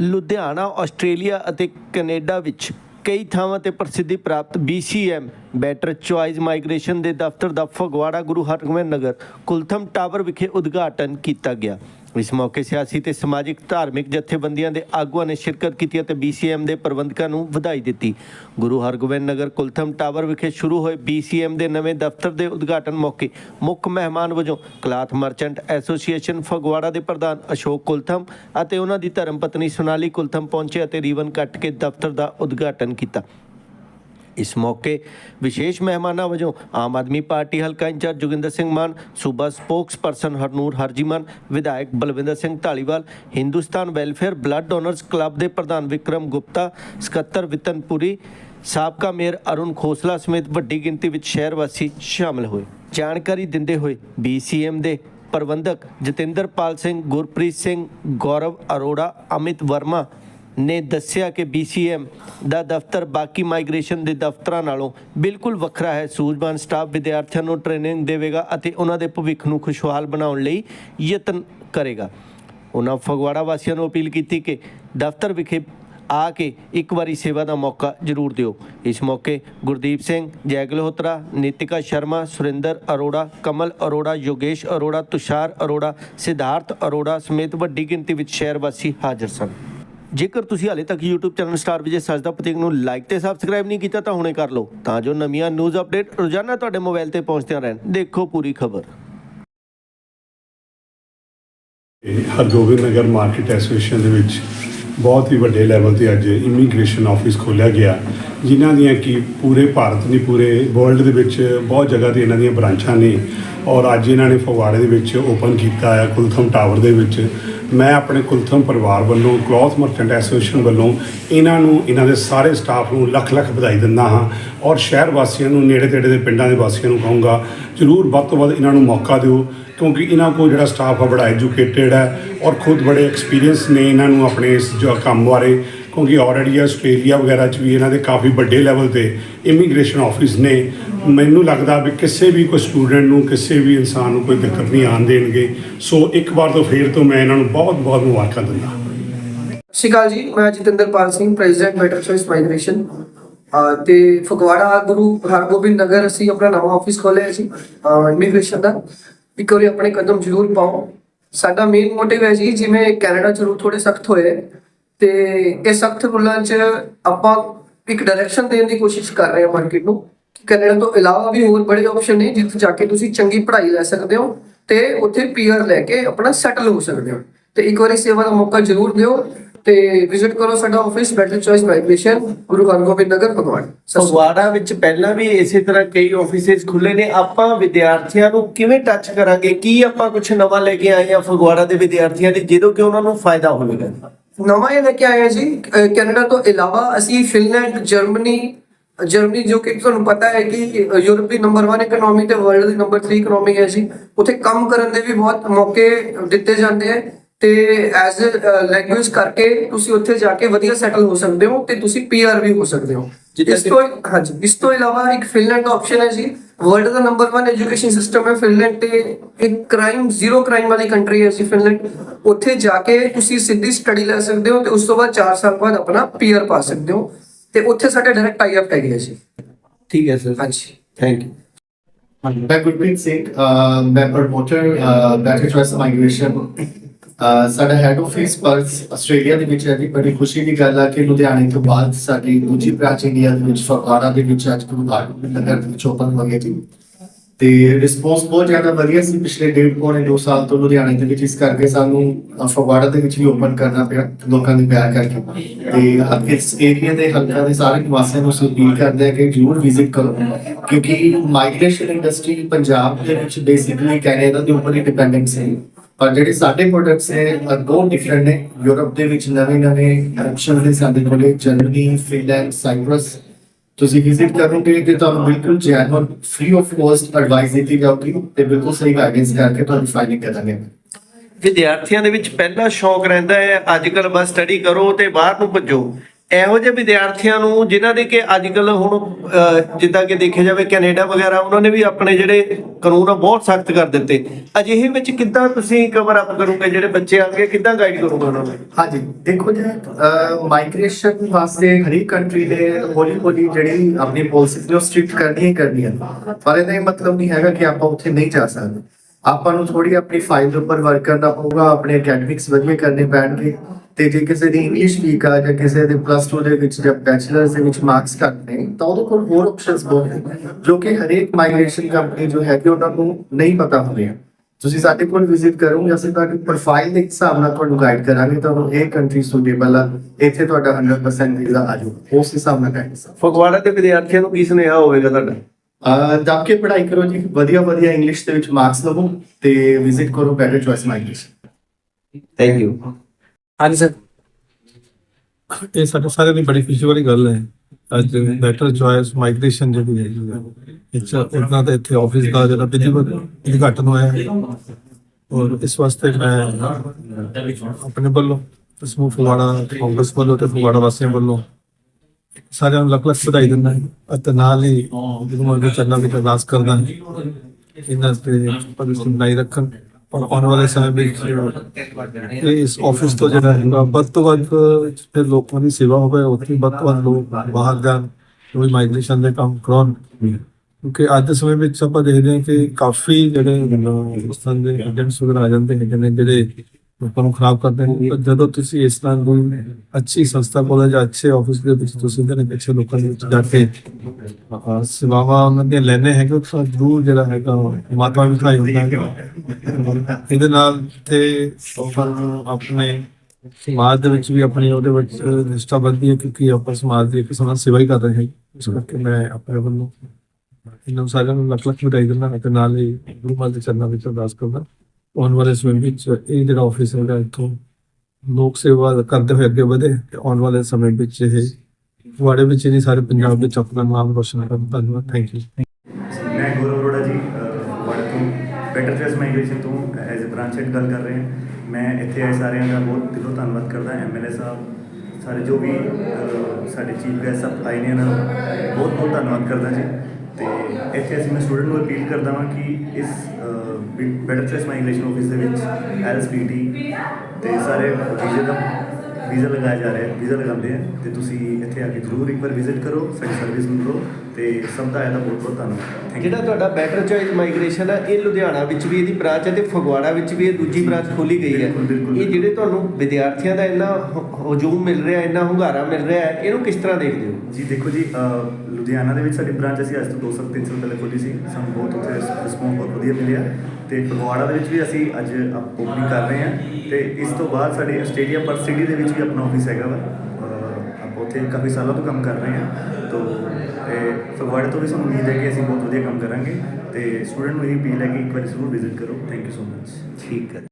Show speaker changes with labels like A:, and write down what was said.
A: Ludhiana Australia ਅਤੇ Canada ਵਿੱਚ ਕਈ ਥਾਵਾਂ ਤੇ ਪ੍ਰਸਿੱਧੀ ਪ੍ਰਾਪਤ BCM ਬੈਟਰ ਚੁਆਇਸ ਮਾਈਗ੍ਰੇਸ਼ਨ ਦੇ ਦਫ਼ਤਰ ਦਾ ਫਗਵਾੜਾ ਗੁਰੂ ਹਰਗੋਬਿੰਦ ਨਗਰ, ਕੁਲਥਮ ਟਾਵਰ ਵਿਖੇ ਉਦਘਾਟਨ ਕੀਤਾ ਗਿਆ। ਇਸ ਮੌਕੇ ਸਿਆਸੀ ਤੇ ਸਮਾਜਿਕ, ਧਾਰਮਿਕ ਜਥੇਬੰਦੀਆਂ ਦੇ ਆਗੂਆਂ ਨੇ ਸ਼ਿਰਕਤ ਕੀਤੀ ਅਤੇ BCM ਦੇ ਪ੍ਰਬੰਧਕਾਂ ਨੂੰ ਵਧਾਈ ਦਿੱਤੀ। ਗੁਰੂ ਹਰਗੋਬਿੰਦ ਨਗਰ, ਕੁਲਥਮ ਟਾਵਰ ਵਿਖੇ ਸ਼ੁਰੂ ਹੋਏ BCM ਦੇ ਨਵੇਂ ਦਫ਼ਤਰ ਦੇ ਉਦਘਾਟਨ ਮੌਕੇ ਮੁੱਖ ਮਹਿਮਾਨ ਵਜੋਂ ਕਲਾਥ ਮਰਚੈਂਟ ਐਸੋਸੀਏਸ਼ਨ ਫਗਵਾੜਾ ਦੇ ਪ੍ਰਧਾਨ ਅਸ਼ੋਕ ਕੁਲਥਮ ਅਤੇ ਉਹਨਾਂ ਦੀ ਧਰਮ ਪਤਨੀ ਸੋਨਾਲੀ ਕੁਲਥਮ ਪਹੁੰਚੇ ਅਤੇ ਰੀਵਨ ਕੱਟ ਕੇ ਦਫ਼ਤਰ ਦਾ ਉਦਘਾਟਨ ਕੀਤਾ। ਇਸ ਮੌਕੇ ਵਿਸ਼ੇਸ਼ ਮਹਿਮਾਨਾਂ ਵਜੋਂ ਆਮ ਆਦਮੀ ਪਾਰਟੀ ਹਲਕਾ ਇੰਚਾਰਜ ਜੋਗਿੰਦਰ ਸਿੰਘ ਮਾਨ, ਸੂਬਾ ਸਪੋਕਸ ਪਰਸਨ ਹਰਨੂਰ ਹਰਜੀਮਨ, ਵਿਧਾਇਕ Balwinder Singh Dhaliwal Hindustan welfare blood donors club ਦੇ ਪ੍ਰਧਾਨ ਵਿਕਰਮ ਗੁਪਤਾ, ਸਕੱਤਰ ਵਿਤਨਪੁਰੀ ਸਾਬਕਾ ਮੇਅਰ ਅਰੁਣ ਖੋਸਲਾ ਸਮੇਤ ਵੱਡੀ ਗਿਣਤੀ ਵਿੱਚ ਸ਼ਹਿਰ ਵਾਸੀ ਸ਼ਾਮਲ ਹੋਏ। ਜਾਣਕਾਰੀ ਦਿੰਦੇ ਹੋਏ BCM ਦੇ ਪ੍ਰਬੰਧਕ ਜਤਿੰਦਰਪਾਲ ਸਿੰਘ, ਗੁਰਪ੍ਰੀਤ ਸਿੰਘ, ਗੌਰਵ ਅਰੋੜਾ, ਅਮਿਤ ਵਰਮਾ ਨੇ ਦੱਸਿਆ ਕਿ BCM ਦਾ ਦਫ਼ਤਰ ਬਾਕੀ ਮਾਈਗ੍ਰੇਸ਼ਨ ਦੇ ਦਫ਼ਤਰਾਂ ਨਾਲੋਂ ਬਿਲਕੁਲ ਵੱਖਰਾ ਹੈ। ਸੂਝਵਾਨ ਸਟਾਫ ਵਿਦਿਆਰਥੀਆਂ ਨੂੰ ਟ੍ਰੇਨਿੰਗ ਦੇਵੇਗਾ ਅਤੇ ਉਹਨਾਂ ਦੇ ਭਵਿੱਖ ਨੂੰ ਖੁਸ਼ਹਾਲ ਬਣਾਉਣ ਲਈ ਯਤਨ ਕਰੇਗਾ। ਉਹਨਾਂ ਫਗਵਾੜਾ ਵਾਸੀਆਂ ਨੂੰ ਅਪੀਲ ਕੀਤੀ ਕਿ ਦਫ਼ਤਰ ਵਿਖੇ ਆ ਕੇ ਇੱਕ ਵਾਰੀ ਸੇਵਾ ਦਾ ਮੌਕਾ ਜ਼ਰੂਰ ਦਿਓ। ਇਸ ਮੌਕੇ ਗੁਰਦੀਪ ਸਿੰਘ ਜੈਗਲਹੋਤਰਾ ਨੀਤਿਕਾ ਸ਼ਰਮਾ, ਸੁਰਿੰਦਰ ਅਰੋੜਾ, ਕਮਲ ਅਰੋੜਾ, ਯੋਗੇਸ਼ ਅਰੋੜਾ, ਤੁਸ਼ਾਰ ਅਰੋੜਾ, ਸਿਧਾਰਥ ਅਰੋੜਾ ਸਮੇਤ ਵੱਡੀ ਗਿਣਤੀ ਵਿੱਚ ਸ਼ਹਿਰ ਵਾਸੀ ਹਾਜ਼ਰ ਸਨ। ਜੇਕਰ ਤੁਸੀਂ ਹਾਲੇ ਤੱਕ YouTube channel star Vijay Sajda Prateek ਨੂੰ ਲਾਈਕ ਤੇ ਸਬਸਕ੍ਰਾਈਬ ਨਹੀਂ ਕੀਤਾ ਤਾਂ ਹੁਣੇ ਕਰ ਲਓ। ਤਾਂ ਜੋ ਨਵੀਆਂ ਨਿਊਜ਼ ਅਪਡੇਟ ਰੋਜ਼ਾਨਾ ਤੁਹਾਡੇ ਮੋਬਾਈਲ ਤੇ ਪਹੁੰਚਦੀਆਂ ਰਹਿਣ। ਦੇਖੋ ਪੂਰੀ ਖਬਰ।
B: ਹਰਗੋਬਿੰਦ ਨਗਰ ਮਾਰਕੀਟ ਐਸੋਸੀਏਸ਼ਨ ਦੇ ਵਿੱਚ ਬਹੁਤ ਹੀ ਵੱਡੇ ਲੈਵਲ ਤੇ ਅੱਜ ਇਮੀਗ੍ਰੇਸ਼ਨ ਆਫਿਸ ਖੋਲ੍ਹਿਆ ਗਿਆ। ਜਿਨ੍ਹਾਂ ਦੀਆਂ ਕਿ ਪੂਰੇ ਭਾਰਤ ਨਹੀਂ ਪੂਰੇ ਵਰਲਡ ਦੇ ਵਿੱਚ ਬਹੁਤ ਜਗ੍ਹਾ ਤੇ ਇਹਨਾਂ ਦੀਆਂ ਬ੍ਰਾਂਚਾਂ ਨੇ। ਔਰ ਅੱਜ ਇਹਨਾਂ ਨੇ ਫਗਵਾੜੇ ਦੇ ਵਿੱਚ ਓਪਨ ਕੀਤਾ ਆ, ਕੁਲਥਮ ਟਾਵਰ ਦੇ ਵਿੱਚ। ਮੈਂ ਆਪਣੇ ਕੁਲਥਮ ਪਰਿਵਾਰ ਵੱਲੋਂ, ਕਲੌਥ ਮਰਚੈਂਟ ਐਸੋਸੀਏਸ਼ਨ ਵੱਲੋਂ ਇਹਨਾਂ ਨੂੰ, ਇਹਨਾਂ ਦੇ ਸਾਰੇ ਸਟਾਫ ਨੂੰ ਲੱਖ ਲੱਖ ਵਧਾਈ ਦਿੰਦਾ ਹਾਂ ਔਰ ਸ਼ਹਿਰ ਵਾਸੀਆਂ ਨੂੰ, ਨੇੜੇ ਤੇੜੇ ਦੇ ਪਿੰਡਾਂ ਦੇ ਵਾਸੀਆਂ ਨੂੰ ਕਹੂੰਗਾ, ਜ਼ਰੂਰ ਵੱਧ ਤੋਂ ਵੱਧ ਇਹਨਾਂ ਨੂੰ ਮੌਕਾ ਦਿਓ ਕਿਉਂਕਿ ਇਹਨਾਂ ਕੋਲ ਜਿਹੜਾ ਸਟਾਫ ਆ ਬੜਾ ਐਜੂਕੇਟਿਡ ਹੈ ਔਰ ਖੁਦ ਬੜੇ ਐਕਸਪੀਰੀਅੰਸ ਨੇ, ਇਹਨਾਂ ਨੂੰ ਆਪਣੇ ਇਸ ਜੋ ਕੰਮ ਬਾਰੇ ਕਿਉਂਕਿ ਆਲਰੇਡੀ ਆਸਟ੍ਰੇਲੀਆ ਵਗੈਰਾ 'ਚ ਵੀ ਇਹਨਾਂ ਦੇ ਕਾਫੀ ਵੱਡੇ ਲੈਵਲ ਤੇ ਇਮੀਗ੍ਰੇਸ਼ਨ ਆਫਿਸ ਨੇ। ਮੈਨੂੰ ਲੱਗਦਾ ਵੀ ਕਿਸੇ ਵੀ ਕੋਈ ਸਟੂਡੈਂਟ ਨੂੰ, ਕਿਸੇ ਵੀ ਇਨਸਾਨ ਨੂੰ ਕੋਈ ਦਿੱਕਤ ਨਹੀਂ ਆਉਣ ਦੇਣਗੇ। ਸੋ ਇੱਕ ਵਾਰ ਤੋਂ ਫੇਰ ਤੋਂ ਮੈਂ ਇਹਨਾਂ ਨੂੰ ਬਹੁਤ ਬਹੁਤ ਮੁਬਾਰਕਾਂ ਦਿੰਦਾ।
C: ਸਤਿ ਸ਼੍ਰੀ ਅਕਾਲ ਜੀ, ਮੈਂ Jatinderpal Singh president better choice migration ਤੇ ਫਗਵਾੜਾ ਗੁਰੂ ਹਰਗੋਬਿੰਦ ਨਗਰ, ਅਸੀਂ ਆਪਣਾ ਨਵਾਂ ਆਫਿਸ ਖੋਲ੍ਹਿਆ ਸੀ ਇਮੀਗ੍ਰੇਸ਼ਨ ਦਾ। ਇੱਕ ਵਾਰੀ ਆਪਣੇ ਕਦਮ ਜ਼ਰੂਰ ਪਾਓ। ਸਾਡਾ ਮੇਨ ਮੋਟਿਵ ਹੈ ਜੀ, ਜਿਵੇਂ ਕੈਨੇਡਾ ਜ਼ਰੂਰ ਰੂਲ ਥੋੜੇ ਸਖਤ ਹੋਏ। ਤੇ ਇਹ ਸਖਤ ਰੂਲਾਂ ਚ ਆਪਾਂ ਇੱਕ ਡਾਇਰੈਕਸ਼ਨ ਦੇਣ ਦੀ ਕੋਸ਼ਿਸ਼ ਕਰ ਰਹੇ ਹਾਂ ਮਾਰਕੀਟ ਨੂੰ, ਕਿ ਕੈਨੇਡਾ ਤੋਂ ਇਲਾਵਾ ਵੀ ਹੋਰ ਬੜੇ ਆਪਸ਼ਨ ਨੇ ਜਿੱਥੇ ਜਾ ਕੇ ਤੁਸੀਂ ਚੰਗੀ ਪੜ੍ਹਾਈ ਲੈ ਸਕਦੇ ਹੋ ਤੇ ਉੱਥੇ ਪੀਆਰ ਲੈ ਕੇ ਆਪਣਾ ਸੈਟਲ ਹੋ ਸਕਦੇ ਹੋ। ਤੇ ਇੱਕ ਵਾਰੀ ਸੇਵਾ ਦਾ ਮੌਕਾ ਜ਼ਰੂਰ ਦਿਓ ਤੇ ਵਿਜ਼ਿਟ ਕਰੋ ਸਾਡਾ office better choice migration Guru Hargobind Nagar Phagwara
A: Phagwara ਵਿੱਚ ਪਹਿਲਾਂ ਵੀ ਇਸੇ ਤਰ੍ਹਾਂ ਕਈ ਆਫਿਸਿਸ ਖੁੱਲੇ ਨੇ। ਆਪਾਂ ਵਿਦਿਆਰਥੀਆਂ ਨੂੰ ਕਿਵੇਂ ਟੱਚ ਕਰਾਂਗੇ? ਕੀ ਆਪਾਂ ਕੁਝ ਨਵਾਂ ਲੈ ਕੇ ਆਏ ਆ ਫਗਵਾੜਾ ਦੇ ਵਿਦਿਆਰਥੀਆਂ ਦੇ, ਜਿਹਦੋਂ ਕਿ ਉਹਨਾਂ ਨੂੰ ਫਾਇਦਾ ਹੋਵੇਗਾ?
C: ਨਵਾਂ ਇਹ ਲੈ ਕੇ ਆਏ ਹਾਂ ਜੀ। ਕੈਨੇਡਾ ਤੋਂ ਇਲਾਵਾ ਅਸੀਂ ਫਿਨਲੈਂਡ, ਜਰਮਨੀ ਜਰਮਨੀ ਜੋ ਕਿ ਤੁਹਾਨੂੰ ਪਤਾ ਹੈ ਕਿ ਯੂਰਪ ਦੀ ਨੰਬਰ 1 ਇਕਨੋਮੀ ਤੇ ਵਰਲਡ ਦੀ ਨੰਬਰ 3 ਇਕਨੋਮੀ ਹੈ ਜੀ। ਉੱਥੇ ਕੰਮ ਕਰਨ ਦੇ ਵੀ ਬਹੁਤ ਮੌਕੇ ਦਿੱਤੇ ਜਾਂਦੇ ਹੈ ਤੇ ਐਜ਼ ਲੈਂਗੁਏਜ ਕਰਕੇ ਤੁਸੀਂ ਉੱਥੇ ਜਾ ਕੇ ਵਧੀਆ ਸੈਟਲ ਹੋ ਸਕਦੇ ਹੋ ਤੇ ਤੁਸੀਂ ਪੀਆਰ ਵੀ ਹੋ ਸਕਦੇ ਹੋ। ਇਸ ਤੋਂ ਹਾਂਜੀ ਇਸ ਤੋਂ ਇਲਾਵਾ ਇੱਕ ਫਿਨਲੈਂਡ ਦਾ ਆਪਸ਼ਨ ਹੈ ਜੀ। ਵਰਲਡ ਦਾ ਨੰਬਰ 1 ਐਜੂਕੇਸ਼ਨ ਸਿਸਟਮ ਹੈ। ਫਿਨਲੈਂਡ ਤੇ ਇੱਕ ਕ੍ਰਾਈਮ ਜ਼ੀਰੋ ਕ੍ਰਾਈਮ ਵਾਲੀ ਕੰਟਰੀ ਹੈ ਜੀ ਫਿਨਲੈਂਡ ਉੱਥੇ ਜਾ ਕੇ ਤੁਸੀਂ ਸਿੱਧੀ ਸਟੱਡੀ ਲੈ ਸਕਦੇ ਹੋ ਤੇ ਉਸ ਤੋਂ ਬਾਅਦ 4 ਸਾਲ ਬਾਅਦ ਆਪਣਾ ਪੀਆਰ ਪਾ ਸਕਦੇ ਹੋ। ਤੇ ਉੱਥੇ ਸਾਡੇ ਡਾਇਰੈਕਟ ਟਾਈ ਅਪ ਹੈਗੇ ਹੈ ਜੀ।
A: ਠੀਕ ਹੈ ਸਰ।
C: ਹਾਂਜੀ।
A: ਥੈਂਕ ਯੂ
D: ਮੈਂ ਗੁਰਪ੍ਰੀਤ ਸਿੰਘ ਮੈਂ ਪ੍ਰਮੋਟਰ ਬੈਟਰ ਚੋਇਸ ਮਾਈਗ੍ਰੇਸ਼ਨ ਸਾਡਾ ਹੈਡ ਆਫਿਸ ਪਰਸ ਆਸਟ੍ਰੇਲੀਆ ਦੇ ਵਿੱਚ ਹੈ ਜੀ। ਬੜੀ ਖੁਸ਼ੀ ਦੀ ਗੱਲ ਆ ਕਿ ਲੁਧਿਆਣੇ ਤੋਂ ਬਾਅਦ ਸਾਡੀ ਦੂਜੀ ਬ੍ਰਾਂਚ ਇੰਡੀਆ ਦੇ ਵਿੱਚ, ਫਗਵਾੜਾ ਦੇ ਵਿੱਚ ਅੱਜ ਗੁਰੂ ਹਰਗੋਬਿੰਦ ਨਗਰ ਦੇ ਵਿੱਚ ਓਪਨ ਹੋ ਗਈ ਜੀ। ਤੇ ਰਿਸਪੌਂਸ ਬਹੁਤ ਜ਼ਿਆਦਾ ਵਧੀਆ ਸੀ ਪਿਛਲੇ ਡੇਢ ਪੌਣੇ 2 ਸਾਲ ਤੋਂ ਲੁਧਿਆਣੇ ਦੇ ਵਿੱਚ। ਇਸ ਕਰਕੇ ਸਾਨੂੰ ਫਗਵਾੜਾ ਦੇ ਵਿੱਚ ਵੀ ਓਪਨ ਕਰਨਾ ਪਿਆ, ਲੋਕਾਂ ਦੇ ਪਿਆਰ ਕਰਕੇ। ਤੇ ਇਸ ਏਰੀਆ ਦੇ ਹਲਕਾ ਦੇ ਸਾਰੇ ਨਿਵਾਸੀਆਂ ਨੂੰ ਅਪੀਲ ਕਰਦੇ ਹਾਂ ਕਿ ਜਰੂਰ ਵਿਜ਼ਿਟ ਕਰੋ। ਕਿਉਂਕਿ ਮਾਈਗ੍ਰੇਸ਼ਨ ਇੰਡਸਟਰੀ ਪੰਜਾਬ ਦੇ ਵਿੱਚ ਬੇਸਿਕਲੀ ਕੈਨੇਡਾ ਦੇ ਉੱਪਰ ਹੀ ਡਿਪੈਂਡੈਂਟ ਸੀ। ਪਰ ਜਿਹੜੇ ਸਾਡੇ ਪ੍ਰੋਡਕਟਸ ਨੇ ਅਹ, ਬਹੁਤ ਡਿਫਰੈਂਟ ਨੇ। ਯੂਰਪ ਦੇ ਵਿੱਚ ਨਵੇਂ ਨਵੇਂ ਆਪਸ਼ਨ ਨੇ ਸਾਡੇ ਕੋਲੇ ਜਰਮਨੀ ਫਿਨਲੈਂਡ ਸਾਈਪ੍ਰਸ ਤੁਸੀਂ ਵਿਜ਼ਿਟ ਕਰੋਗੇ ਤੇ ਤੁਹਾਨੂੰ ਬਿਲਕੁਲ genuinely free of cost advice ਦਿੱਤੀ ਜਾਊਗੀ। ਤੇ ਬਿਲਕੁਲ ਸਹੀ ਗਾਈਡੈਂਸ ਕਰਕੇ ਤੁਹਾਨੂੰ ਫਾਈਨਿੰਗ ਕਰਾਂਗੇ
A: ਵਿਦਿਆਰਥੀਆਂ ਦੇ ਵਿੱਚ ਪਹਿਲਾ ਸ਼ੌਕ ਰਹਿੰਦਾ ਹੈ ਅੱਜ ਕੱਲ ਬਸ ਸਟੱਡੀ ਕਰੋ ਤੇ ਬਾਹਰ ਨੂੰ ਭੱਜੋ। ਇਹੋ ਜਿਹੇ ਵਿਦਿਆਰਥੀਆਂ ਨੂੰ ਜਿਨ੍ਹਾਂ ਦੇ ਕਿ ਅੱਜ ਕੱਲ ਹੁਣ ਜਿੱਦਾਂ ਕਿ ਦੇਖਿਆ ਜਾਵੇ ਕੈਨੇਡਾ ਵਗੈਰਾ, ਉਹਨਾਂ ਨੇ ਵੀ ਆਪਣੇ ਜਿਹੜੇ ਕਾਨੂੰਨ ਆ, ਬਹੁਤ ਸਖਤ ਕਰ ਦਿੱਤੇ। ਅਜਿਹੇ ਵਿੱਚ ਕਿੱਦਾਂ ਤੁਸੀਂ ਕਵਰ ਅਪ ਕਰੋਗੇ ਜਿਹੜੇ ਬੱਚੇ ਆਣਗੇ ਕਿੱਦਾਂ ਗਾਈਡ ਕਰੋਗੇ ਉਹਨਾਂ ਨੂੰ?
D: ਹਾਂਜੀ, ਦੇਖੋ ਜੀ ਮਾਈਗ੍ਰੇਸ਼ਨ ਵਾਸਤੇ ਹਰੀ ਕੰਟਰੀ ਦੇ ਹੌਲੀ ਹੌਲੀ ਜਿਹੜੀ ਆਪਣੀ ਪਾਲਿਸੀਜ਼ ਨੇ ਸਟ੍ਰਿਕਟ ਕਰਨੀ ਹੀ ਕਰਨੀ ਹੈ ਪਰ ਇਹਦਾ ਮਤਲਬ ਨਹੀਂ ਹੈਗਾ ਕਿ ਆਪਾਂ ਉੱਥੇ ਨਹੀਂ ਜਾ ਸਕਦੇ। ਆਪਾਂ ਨੂੰ ਥੋੜੀ ਆਪਣੀ ਫਾਈਲ ਦੇ ਉੱਪਰ ਵਰਕ ਕਰਨਾ ਪਊਗਾ, ਆਪਣੇ ਅਕੈਡਮਿਕਸ ਵਧੀਆ ਕਰਨੇ ਪੈਣਗੇ। ਤੇ ਜੇ ਕਿਸੇ ਦੀ ਇੰਗਲਿਸ਼ ਵੀਕ ਆ ਜਾਂ ਕਿਸੇ ਦੇ ਪਲੱਸ 2 ਦੇ ਵਿੱਚ ਜਾਂ ਬੈਚਲਰਸ ਦੇ ਵਿੱਚ ਮਾਰਕਸ ਘੱਟ ਨੇ ਤਾਂ ਉਹਦੇ ਕੋਲ ਹੋਰ ਆਪਸ਼ਨਸ ਬਹੁਤ ਨੇ ਜੋ ਕਿ ਹਰੇਕ ਮਾਈਗ੍ਰੇਸ਼ਨ ਕੰਪਨੀ ਜੋ ਹੈ ਕਿ ਉਹਨਾਂ ਨੂੰ ਨਹੀਂ ਪਤਾ ਹੁੰਦੀਆਂ ਤੁਸੀਂ ਸਾਡੇ ਕੋਲ ਵਿਜ਼ਿਟ ਕਰੋਗੇ ਅਸੀਂ ਤੁਹਾਡੀ ਪ੍ਰੋਫਾਈਲ ਦੇ ਹਿਸਾਬ ਨਾਲ ਤੁਹਾਨੂੰ ਗਾਈਡ ਕਰਾਂਗੇ ਤੁਹਾਨੂੰ ਇਹ ਕੰਟਰੀ ਸੁਟੇਬਲ ਆ ਇੱਥੇ ਤੁਹਾਡਾ 100% ਵੀਜ਼ਾ ਆ ਜਾਊਗਾ ਉਸ ਹਿਸਾਬ ਨਾਲ ਗਾਈਡ
A: ਫਗਵਾੜਾ ਦੇ ਵਿਦਿਆਰਥੀਆਂ ਨੂੰ ਕੀ ਸੁਨੇਹਾ ਹੋਵੇਗਾ ਤੁਹਾਡਾ?
D: ਜਮ ਕੇ ਪੜ੍ਹਾਈ ਕਰੋ ਜੀ ਵਧੀਆ ਵਧੀਆ ਇੰਗਲਿਸ਼ ਦੇ ਵਿੱਚ ਮਾਰਕਸ ਲਵੋ ਤੇ ਵਿਜ਼ਿਟ ਕਰੋ better choice migration
A: thank you
C: ਹਾਂਜੀ, ਸਰ।
E: ਇਹ ਸਾਡੇ ਸਾਰਿਆਂ ਲਈ ਬੜੀ ਖੁਸ਼ੀ ਵਾਲੀ ਗੱਲ ਹੈ। ਅੱਜ ਬੈਟਰ ਚੋਇਸ ਮਾਈਗ੍ਰੇਸ਼ਨ ਜਿਹੜੀ ਹੈ ਇਹ ਉਹਨਾਂ ਦੇ ਇੱਥੇ ਆਫਿਸ ਦਾ ਜਿਹੜਾ ਵਿਧੀਵਤ ਉਦਘਾਟਨ ਹੋਇਆ ਹੈ। ਔਰ ਇਸ ਵਾਸਤੇ ਮੈਂ ਆਪਣੇ ਵੱਲੋਂ ਸਮੂਹ ਫਗਵਾੜਾ, ਕਾਂਗਰਸ ਵੱਲੋਂ ਤੇ ਫਗਵਾੜਾ ਵਾਸੀਆਂ ਵੱਲੋਂ ਸਾਰਿਆਂ ਨੂੰ ਲੱਖ ਲੱਖ ਵਧਾਈ ਦਿੰਦਾ ਹਾਂ ਅਤੇ ਨਾਲ ਹੀ ਗੁਰੂ ਦੇ ਚਰਨਾਂ ਵਿੱਚ ਅਰਦਾਸ ਕਰਦਾ ਹੈ। ਇਹਨਾਂ ਤੇ ਪਰਿਸਥਿਤੀ ਬਣਾਈ ਰੱਖਣ। ਔਰ ਆਉਣ ਵਾਲੇ ਸਮੇਂ ਵਿੱਚ ਇਸ ਆਫਿਸ ਤੋਂ ਜਿਹੜਾ ਹੈਗਾ, ਵੱਧ ਤੋਂ ਵੱਧ ਜਿੱਥੇ ਲੋਕਾਂ ਦੀ ਸੇਵਾ ਹੋਵੇ, ਉੱਥੇ ਵੱਧ ਤੋਂ ਵੱਧ ਲੋਕ ਬਾਹਰ ਜਾਣ ਕੋਈ ਮਾਈਗ੍ਰੇਸ਼ਨ ਦੇ ਕੰਮ ਕਰਾਉਣ। ਕਿਉਂਕਿ ਅੱਜ ਦੇ ਸਮੇਂ ਵਿੱਚ ਆਪਾਂ ਦੇਖਦੇ ਹਾਂ ਕਿ ਕਾਫੀ ਜਿਹੜੇ ਹਿੰਦੁਸਤਾਨ ਦੇ ਏਜੰਟਸ ਵਗੈਰਾ ਆ ਜਾਂਦੇ ਹੈਗੇ ਨੇ ਜਿਹੜੇ ਲੋਕਾਂ ਨੂੰ ਖਰਾਬ ਕਰਦੇ ਨੇ ਜਦੋਂ ਤੁਸੀਂ ਇਸ ਤਰ੍ਹਾਂ ਦੀ ਅੱਛੀ ਸੰਸਥਾ ਕੋਲ ਜਾਂ ਅੱਛੇ ਆਫਿਸ ਦੇ ਵਿੱਚ ਤੁਸੀਂ ਇਹਦੇ ਨਾਲ ਅੱਛੇ ਲੋਕਾਂ ਦੇ ਵਿੱਚ ਜਾ ਕੇ ਸੇਵਾਵਾਂ ਉਹਨਾਂ ਦੀਆਂ ਲੈਣੇ ਹੈਗੇ ਤਾਂ ਜ਼ਰੂਰ ਜਿਹੜਾ ਹੈਗਾ ਮਾਤਮਾ ਵੀ ਖਲਾਈ ਹੁੰਦਾ ਹੈ ਇਹਦੇ ਨਾਲ ਤੇ ਆਪਣੇ ਸਮਾਜ ਦੇ ਵਿੱਚ ਵੀ ਆਪਣੀ ਉਹਦੇ ਵਿੱਚ ਨਿਸ਼ਠਾ ਬਣਦੀ ਹੈ ਕਿਉਂਕਿ ਆਪਾਂ ਸਮਾਜ ਦੀ ਇੱਕ ਸਮਾਜ ਸੇਵਾ ਹੀ ਕਰ ਰਹੇ ਹਾਂ ਇਸ ਕਰਕੇ ਮੈਂ ਆਪਣੇ ਵੱਲੋਂ ਇਹਨਾਂ ਸਾਰਿਆਂ ਨੂੰ ਲੱਖ ਲੱਖ ਵਧਾਈ ਦਿੰਦਾ ਅਤੇ ਨਾਲ ਹੀ ਗੁਰੂ ਮਹਾਰਾਜ ਦੇ ਚਰਨਾਂ ਵਿੱਚ ਅਰਦਾਸ ਕਰਦਾ ਆਉਣ ਵਾਲੇ ਸਮੇਂ ਵਿੱਚ ਇਹ ਜਿਹੜਾ ਆਫਿਸ ਹੈਗਾ ਇੱਥੋਂ ਲੋਕ ਸੇਵਾ ਕਰਦੇ ਹੋਏ ਅੱਗੇ ਵਧੇ ਤੇ ਆਉਣ ਵਾਲੇ ਸਮੇਂ ਵਿੱਚ ਇਹ ਫਗਵਾੜੇ ਵਿੱਚ ਨਹੀਂ ਸਾਰੇ ਪੰਜਾਬ ਵਿੱਚ ਆਪਣਾ ਨਾਮ ਰੋਸ਼ਨ ਕਰਨ ਧੰਨਵਾਦ। ਥੈਂਕ ਯੂ
F: ਮੈਂ ਗੌਰਵ ਅਰੋੜਾ ਜੀ ਵਰਡ ਤੋਂ ਬੈਟਰ ਚੋਇਸ ਮਾਈਗ੍ਰੇਸ਼ਨ ਤੋਂ ਐਜ਼ ਅ ਬ੍ਰਾਂਚ ਹੈਡ ਗੱਲ ਕਰ ਰਹੇ। ਹਾਂ ਮੈਂ ਇੱਥੇ ਆਏ ਸਾਰਿਆਂ ਦਾ ਬਹੁਤ ਦਿਲੋਂ ਧੰਨਵਾਦ ਕਰਦਾ ਐਮਐਲਏ ਸਾਹਿਬ, ਸਾਰੇ ਜੋ ਵੀ ਸਾਡੇ ਚੀਫ ਗੈਸਟ ਸਭ ਆਏ ਨੇ ਇਹਨਾਂ ਬਹੁਤ ਬਹੁਤ ਧੰਨਵਾਦ ਕਰਦਾ ਜੀ। ਤੇ ਇੱਥੇ ਅਸੀਂ ਮੈਂ ਸਟੂਡੈਂਟ ਨੂੰ ਅਪੀਲ ਕਰਦਾ ਹਾਂ ਕਿ ਇਸ ਬੈਟਰ ਚੋਇਸ ਮਾਈਗ੍ਰੇਸ਼ਨ ਆਫਿਸ ਦੇ ਵਿੱਚ ਐਲਐਸਪੀਟੀ ਤੇ ਸਾਰੇ ਵੀਜ਼ੇ ਦਾ ਵੀਜ਼ਾ ਲਗਾਇਆ ਜਾ ਰਿਹਾ ਹੈ ਵੀਜ਼ਾ ਲਗਾਉਂਦੇ ਆ ਤੇ ਤੁਸੀਂ ਇੱਥੇ ਆ ਕੇ ਜ਼ਰੂਰ ਇੱਕ ਵਾਰ ਵਿਜ਼ਿਟ ਕਰੋ, ਸਾਡੀ ਸਰਵਿਸ ਨੂੰ ਲਓ ਤੇ ਸਭ ਦਾ ਇਹਦਾ ਬਹੁਤ ਬਹੁਤ ਧੰਨਵਾਦ।
A: ਜਿਹੜਾ ਤੁਹਾਡਾ ਬੈਟਰ ਚੋਇਸ ਮਾਈਗ੍ਰੇਸ਼ਨ ਹੈ ਇਹ ਲੁਧਿਆਣਾ ਵਿੱਚ ਵੀ ਇਹਦੀ ਬ੍ਰਾਂਚ ਹੈ ਤੇ ਫਗਵਾੜਾ ਵਿੱਚ ਵੀ ਇਹ ਦੂਜੀ ਬ੍ਰਾਂਚ ਖੋਲੀ ਗਈ ਹੈ। ਇਹ ਜਿਹੜੇ ਤੁਹਾਨੂੰ ਵਿਦਿਆਰਥੀਆਂ ਦਾ ਇੰਨਾ ਹਜੂਮ ਮਿਲ ਰਿਹਾ ਇੰਨਾ ਹੁੰਗਾਰਾ ਮਿਲ ਰਿਹਾ ਹੈ ਇਹਨੂੰ ਕਿਸ ਤਰ੍ਹਾਂ ਦੇਖਦੇ ਹੋ?
F: ਜੀ ਦੇਖੋ ਜੀ ਲੁਧਿਆਣਾ ਦੇ ਵਿੱਚ ਸਾਡੀ ਬ੍ਰਾਂਚ ਅਸੀਂ ਅੱਜ ਤੋਂ 2 ਸਾਲ 3 ਸਾਲ ਪਹਿਲੇ ਖੋਲੀ ਸੀ। ਸਾਨੂੰ ਬਹੁਤ ਉੱਥੇ ਰਿਸਪੌਂਸ ਬਹੁਤ ਵਧੀਆ ਮਿਲਿਆ। ਤੇ ਫਗਵਾੜਾ ਦੇ ਵਿੱਚ ਵੀ ਅਸੀਂ ਅੱਜ ਓਪਨਿੰਗ ਕਰ ਰਹੇ ਹਾਂ। ਤੇ ਇਸ ਤੋਂ ਬਾਅਦ ਸਾਡੇ ਆਸਟ੍ਰੇਲੀਆ ਪਰ ਸਿਟੀ ਦੇ ਵਿੱਚ ਵੀ ਆਪਣਾ ਆਫਿਸ ਹੈਗਾ ਵਾ। ਆਪਾਂ ਉੱਥੇ ਕਾਫੀ ਸਾਲਾਂ ਤੋਂ ਕੰਮ ਕਰ ਰਹੇ ਹਾਂ। ਤੋਂ। ਇਹ ਫਗਵਾੜੇ ਤੋਂ ਵੀ ਸਾਨੂੰ ਉਮੀਦ ਹੈ ਕਿ ਅਸੀਂ ਬਹੁਤ ਵਧੀਆ ਕੰਮ ਕਰਾਂਗੇ ਤੇ ਸਟੂਡੈਂਟ ਨੂੰ ਇਹ ਅਪੀਲ ਹੈ ਕਿ ਇੱਕ ਵਾਰੀ ਜ਼ਰੂਰ ਵਿਜ਼ਿਟ ਕਰੋ। ਥੈਂਕ ਯੂ ਸੋ ਮਚ
A: ਠੀਕ ਹੈ।